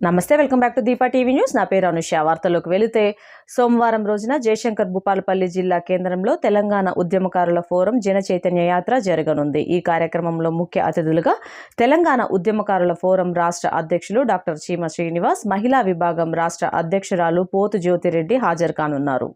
నమస్తే welcome back to Deepa TV news. నా పేరు అనుష. వార్తలోకి వెళితే సోమవారం రోజున జయశంకర్ భూపాలపల్లి జిల్లా కేంద్రంలో తెలంగాణ ఉద్యమకారుల ఫోరం జన చైతన్య యాత్ర జరగనుంది. ఈ కార్యక్రమంలో ముఖ్య అతిథులుగా తెలంగాణ ఉద్యమకారుల ఫోరం రాష్ట్ర అధ్యక్షులు డాక్టర్ చీమ శ్రీనివాస్ మహిళా విభాగం రాష్ట్ర అధ్యక్షురాలు పోతు జ్యోతిరెడ్డి హాజరు కానున్నారు.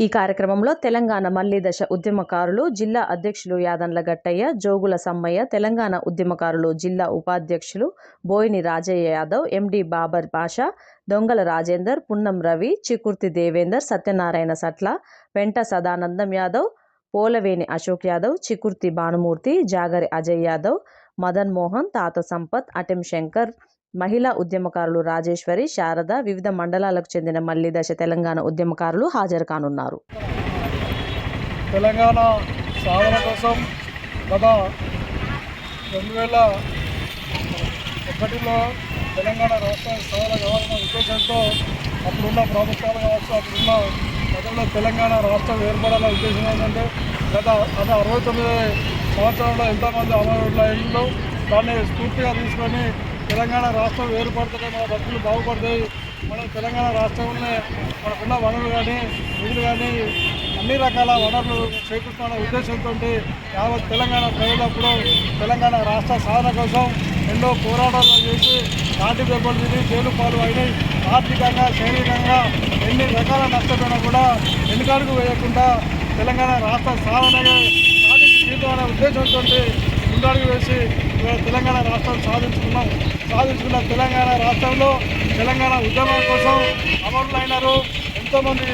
ఈ కార్యక్రమంలో తెలంగాణ మల్లి దశ ఉద్యమకారులు జిల్లా అధ్యక్షులు యాదన్ల గట్టయ్య జోగుల సమ్మయ్య తెలంగాణ ఉద్యమకారులు జిల్లా ఉపాధ్యక్షులు బోయిని రాజయ్య యాదవ్ ఎండి బాబర్ పాషా దొంగల రాజేందర్ పున్నం రవి చికుర్తి దేవేందర్ సత్యనారాయణ సట్ల వెంట సదానందం యాదవ్ పోలవేని అశోక్ యాదవ్ చికుర్తి భానుమూర్తి జాగరి అజయ్ యాదవ్ మదన్ మోహన్ తాత సంపత్ అటెం శంకర్ మహిళా ఉద్యమకారులు రాజేశ్వరి శారద వివిధ మండలాలకు చెందిన మల్లి దశ తెలంగాణ ఉద్యమకారులు హాజరు కానున్నారు. తెలంగాణ సాధన కోసం గత రెండు వేల ఒకటిలో తెలంగాణ రాష్ట్ర సాధన కావాలన్న ఉద్దేశంతో అప్పుడున్న ప్రభుత్వాలు కావచ్చు అప్పుడున్న గతంలో తెలంగాణ రాష్ట్రం ఏర్పడాలన్న ఉద్దేశం ఏంటంటే గత గత అరవై తొమ్మిది సంవత్సరంలో ఎంతోమంది అమరులు అయిందో దాన్ని స్ఫూర్తిగా తీసుకొని తెలంగాణ రాష్ట్రం ఏర్పడితే మన బతుకులు బాగుపడతాయి. మన తెలంగాణ రాష్ట్రంలోనే మనకున్న వనరులు కానీ నిధులు కానీ అన్ని రకాల వనరులు చేకూర్చుకున్న ఉద్దేశంతో యావత్ తెలంగాణ ప్రజలప్పుడు తెలంగాణ రాష్ట్ర సాధన కోసం ఎన్నో పోరాటాలు చేసి నాటి దెబ్బలు తిని జైలు పాలు అయినాయి. ఆర్థికంగా శారీరకంగా ఎన్ని రకాల నష్టపోయినా కూడా వెనుకడుగు వేయకుండా తెలంగాణ రాష్ట్ర సాధనగా సాధించి జీవితం అనే ఉద్దేశంతో ముందడుగు వేసి తెలంగాణ రాష్ట్రం సాధించుకున్నాం సాధించుకున్న తెలంగాణ రాష్ట్రంలో తెలంగాణ ఉద్యమం కోసం అమరులైనారు ఎంతోమంది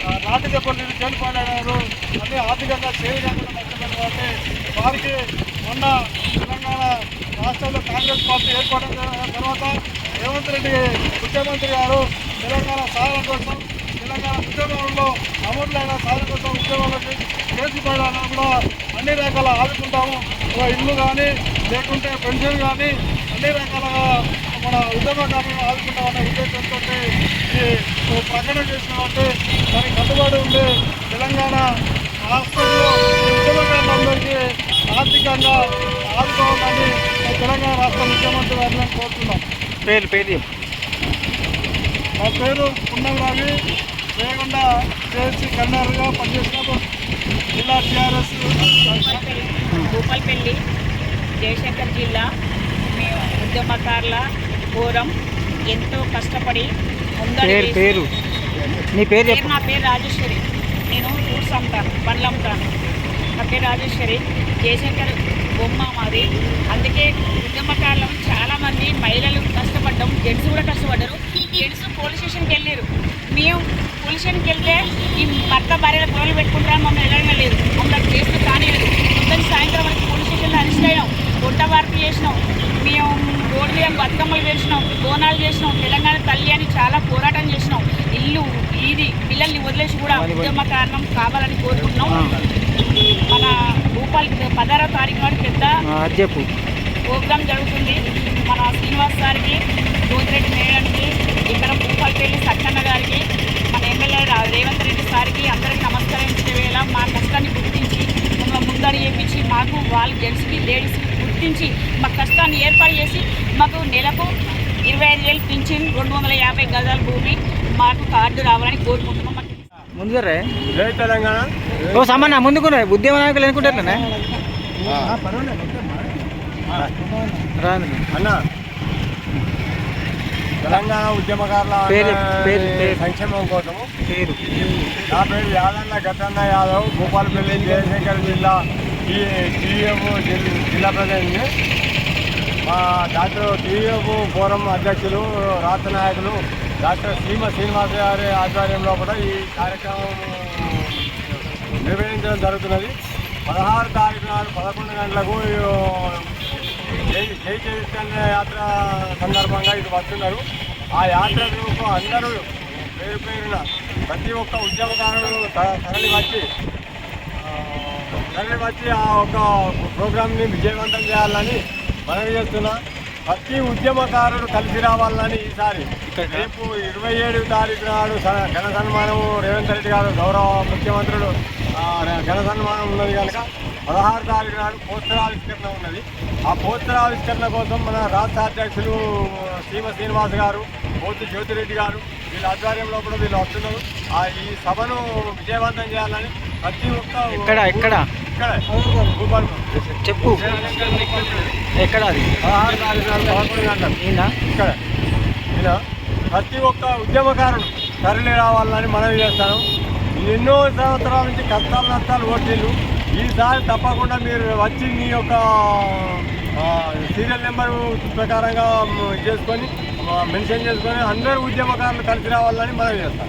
ఆ, నాటి దెబ్బలు చనిపోయినారు అన్ని ఆర్థికంగా శారీరకంగా కాబట్టి వారికి మొన్న తెలంగాణ రాష్ట్రంలో కాంగ్రెస్ పార్టీ ఏర్పడిన తర్వాత రేవంత్ రెడ్డి ముఖ్యమంత్రి గారు తెలంగాణ సాధన కోసం తెలంగాణ ఉద్యమంలో అమరులైన సాధన కోసం ఉద్యమంలో చేసిపోయాలని కూడా అన్ని రకాల ఆదుకుంటాము. ఒక ఇల్లు కానీ లేకుంటే పెన్షన్ కానీ అన్ని రకాలుగా మన ఉద్యమకారులను ఆదుకుంటామనే ఉద్దేశంతో ఈ ప్రకటన చేసినామంటే దానికి కట్టుబడి ఉండి తెలంగాణ రాష్ట్రంలో ఉద్యమకారులందరికీ ఆర్థికంగా ఆదుకోవాలని తెలంగాణ రాష్ట్ర ముఖ్యమంత్రి గారిని కోరుతున్నాం పేరు పేరు. నా పేరు పున్నం రవి రేగొండ జేసీ కన్వీనర్గా పనిచేసిన జిల్లా టీఆర్ఎస్ భూపాల్పల్లి జయశంకర్ జిల్లా మేము ఉద్యమకారుల ఫోరం ఎంతో కష్టపడి పేరు పేరు. నీ పేరు నా పేరు రాజేశ్వరి. నేను ఫ్రూట్స్ అమ్ముతాను పండ్లు అమ్ముతాను. నా పేరు రాజేశ్వరి. జయశంకర్ బొమ్మ మాది. అందుకే ఉద్యమకారులం చాలామంది మహిళలు కష్టపడ్డాం జెంట్స్ కూడా కష్టపడ్డారు. జెంట్స్ పోలీస్ స్టేషన్కి వెళ్ళారు మేము పోలీస్ స్టేషన్కి వెళ్తే ఈ భర్త భార్యల గొడవలు పెట్టుకుంటారని మమ్మల్ని వెళ్ళడం లేదు. మమ్మల్ని చేస్తూ కానీ సాయంత్రం వరకు పోలీస్ స్టేషన్లో అరెస్ట్ అయ్యాం గుట్ట వార్పు చేసినాం. మీద బతుకమ్మలు చేసినాం బోనాలు చేసినాం తెలంగాణ తల్లి అని చాలా పోరాటం చేసినాం. ఇల్లు ఈది పిల్లల్ని వదిలేసి కూడా ఉద్యమ కారణం కావాలని కోరుకుంటున్నాం మన భూపాల్ పదహారో తారీఖు నాడు పెద్ద ప్రోగ్రాం జరుగుతుంది. మన శ్రీనివాస్ గారికి జ్యోతిరెడ్డి మేడానికి ఇక్కడ భూపాలపల్లి సత్యన్న గారికి మన ఎమ్మెల్యే రేవంత్ రెడ్డి సార్కి అందరికీ నమస్కరించే వేళ మా కష్టాన్ని గుర్తించి మమ్మల్ని ముందడి చేయించి మాకు వాళ్ళ జెంట్స్కి లేడీస్కి గుర్తించి మా కష్టాన్ని ఏర్పాటు చేసి మాకు నెలకు ఇరవై ఐదు వేలు పింఛన్ రెండు వందల యాభై గజాల భూమి మాకు కార్డు రావాలని కోరుకుంటున్నాం. ముందు తెలంగాణ. ఓ రా. ఉద్యమ నాయకులు అన్న తెలంగాణ ఉద్యమకారుల పేరు, పేరు, పేరు. సంక్షేమం కోసము పేరు. నా పేరు యాదన్న గట్టన్న యాదవ్ భూపాలపల్లి జయశంకర్ జిల్లా ఈ జిల్లా ప్రజల్ని మా డాక్టర్ టీఎఫ్ ఫోరం అధ్యక్షులు రాష్ట్ర నాయకులు డాక్టర్ శ్రీమ శ్రీనివాస గారి ఆధ్వర్యంలో కూడా ఈ కార్యక్రమం నిర్వహించడం జరుగుతున్నది. పదహారు తారీఖు నాడు పదకొండు గంటలకు జై చైతన్య యాత్ర సందర్భంగా ఇది వస్తున్నారు. ఆ యాత్రకు అందరూ పేరు పేరున ప్రతి ఒక్క ఉద్యమకారులు త- తరలి వచ్చి తరలి వచ్చి ఆ ఒక ప్రోగ్రామ్ని విజయవంతం చేయాలని మనవి చేస్తున్నా. ప్రతి ఉద్యమకారుడు కలిసి రావాలని ఈసారి. రేపు ఇరవై ఏడు తారీఖు నాడు ఘన సన్మానం రేవంత్ రెడ్డి గారు గౌరవ ముఖ్యమంత్రులు ఘన సన్మానం ఉన్నది కనుక పదహారు తారీఖు నాడు పోస్టర్ ఆవిష్కరణ ఉన్నది. ఆ పోస్టర్ ఆవిష్కరణ కోసం మన రాష్ట్ర అధ్యక్షులు సీమ శ్రీనివాస్ గారు పోతు జ్యోతిరెడ్డి గారు వీళ్ళ ఆధ్వర్యంలో కూడా వీళ్ళు వస్తున్నారు. ఆ ఈ సభను విజయవంతం చేయాలని ప్రతి ఒక్క ఇక్కడ భూపాల్ చెప్పు. ఎక్కడ అది? ఈయన ఇక్కడ ఇలా ప్రతి ఒక్క ఉద్యమకారుడు తరలి రావాలని మనవి చేస్తాను. ఎన్నో సంవత్సరాల నుంచి కష్టాలు నష్టాలు ఓటీలు ఈసారి తప్పకుండా మీరు వచ్చి మీ యొక్క సీరియల్ నెంబర్ ప్రకారంగా చేసుకొని మెన్షన్ చేసుకొని అందరు ఉద్యమకారులు కలిసి రావాలని మనవి చేస్తాను.